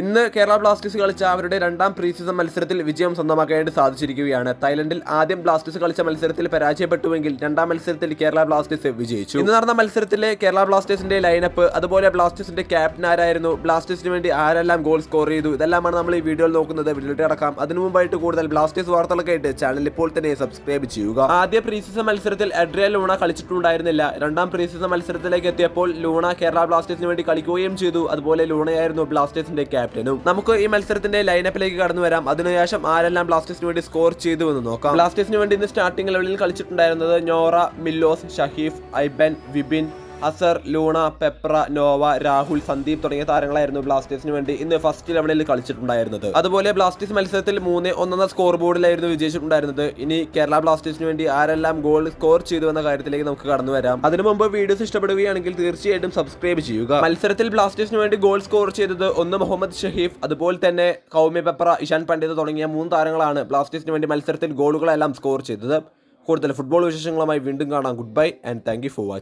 ഇന്ന് കേരള ബ്ലാസ്റ്റേഴ്സ് കളിച്ച അവരുടെ രണ്ടാം പ്രീ സീസൺ മത്സരത്തിൽ വിജയം സ്വന്തമാക്കാനായിട്ട് സാധിച്ചിരിക്കുകയാണ്. തായ്ലൻഡിൽ ആദ്യം ബ്ലാസ്റ്റേഴ്സ് കളിച്ച മത്സരത്തിൽ പരാജയപ്പെട്ടുവെങ്കിൽ രണ്ടാം മത്സരത്തിൽ കേരള ബ്ലാസ്റ്റേഴ്സ് വിജയിച്ചു. ഇന്ന് നടന്ന മത്സരത്തിലെ കേരള ബ്ലാസ്റ്റേഴ്സിന്റെ ലൈനപ്പ് അതുപോലെ ബ്ലാസ്റ്റേഴ്സിന്റെ ക്യാപ്റ്റൻ ആരായിരുന്നു ബ്ലാസ്റ്റേഴ്സിന് വേണ്ടി ആരെല്ലാം ഗോൾ സ്കോർ ചെയ്തു ഇതെല്ലാമാണ് നമ്മൾ ഈ വീഡിയോയിൽ നോക്കുന്നത്. വീഡിയോ അടക്കാം അതിനു മുമ്പായിട്ട് കൂടുതൽ ബ്ലാസ്റ്റേഴ്സ് വാർത്തകളൊക്കെ ആയിട്ട് ചാനൽ ഇപ്പോൾ തന്നെ സബ്സ്ക്രൈബ് ചെയ്യുക. ആദ്യ പ്രീ സീസൺ മത്സരത്തിൽ അഡ്രിയ ലൂണ കളിച്ചിട്ടുണ്ടായിരുന്നില്ല. രണ്ടാം പ്രീ സീസൺ മത്സരത്തിലേക്ക് എത്തിയപ്പോൾ ലൂണ കേരള ബ്ലാസ്റ്റേഴ്സിന് വേണ്ടി കളിക്കുകയും ചെയ്തു. അതുപോലെ ലൂണയായിരുന്നു ബ്ലാസ്റ്റേഴ്സിന്റെ ക്യാപ്റ്റനും നമുക്ക് ഈ മത്സരത്തിന്റെ ലൈനപ്പിലേക്ക് കടന്നു വരാം. അതിനുശേഷം ആരെല്ലാം ബ്ലാസ്റ്റേഴ്സിന് വേണ്ടി സ്കോർ ചെയ്തു എന്ന് നോക്കാം. ബ്ലാസ്റ്റേഴ്സിന് വേണ്ടി ഇന്ന് സ്റ്റാർട്ടിംഗ് ലെവലിൽ കളിച്ചിട്ടുണ്ടായിരുന്നത് Noah Milos Shaheef Aiban Vipin Azhar Luna Peprah Noah Rahul Sandeep തുടങ്ങിയ താരങ്ങളായിരുന്നു ബ്ലാസ്റ്റേഴ്സിന് വേണ്ടി ഇന്ന് ഫസ്റ്റ് ലെവലിൽ കളിച്ചിട്ടുണ്ടായിരുന്നത്. അതുപോലെ ബ്ലാസ്റ്റേഴ്സ് മത്സരത്തിൽ മൂന്ന് ഒന്നെന്ന സ്കോർ ബോർഡിലായിരുന്നു വിജയിച്ചിട്ടുണ്ടായിരുന്നത്. ഇനി കേരള ബ്ലാസ്റ്റേഴ്സിന് വേണ്ടി ആരെല്ലാം ഗോൾ സ്കോർ ചെയ്തു എന്ന കാര്യത്തിലേക്ക് നമുക്ക് കടന്നു വരാം. അതിനു മുമ്പ് വീഡിയോസ് ഇഷ്ടപ്പെടുകയാണെങ്കിൽ തീർച്ചയായിട്ടും സബ്സ്ക്രൈബ് ചെയ്യുക. മത്സരത്തിൽ ബ്ലാസ്റ്റേഴ്സിന് വേണ്ടി ഗോൾ സ്കോർ ചെയ്തത് ഒന്ന് മുഹമ്മദ് ഷഹീഫ് അതുപോലെ തന്നെ കൗമ്യ പെപ്ര ഇഷാൻ പണ്ഡിത് തുടങ്ങിയ മൂന്ന് താരങ്ങളാണ് ബ്ലാസ്റ്റേഴ്സിന് വേണ്ടി മത്സരത്തിൽ ഗോളുകളെല്ലാം സ്കോർ ചെയ്തത്. കൂടുതൽ ഫുട്ബോൾ വിശേഷങ്ങളുമായി വീണ്ടും കാണാം. Good bye and thank for watching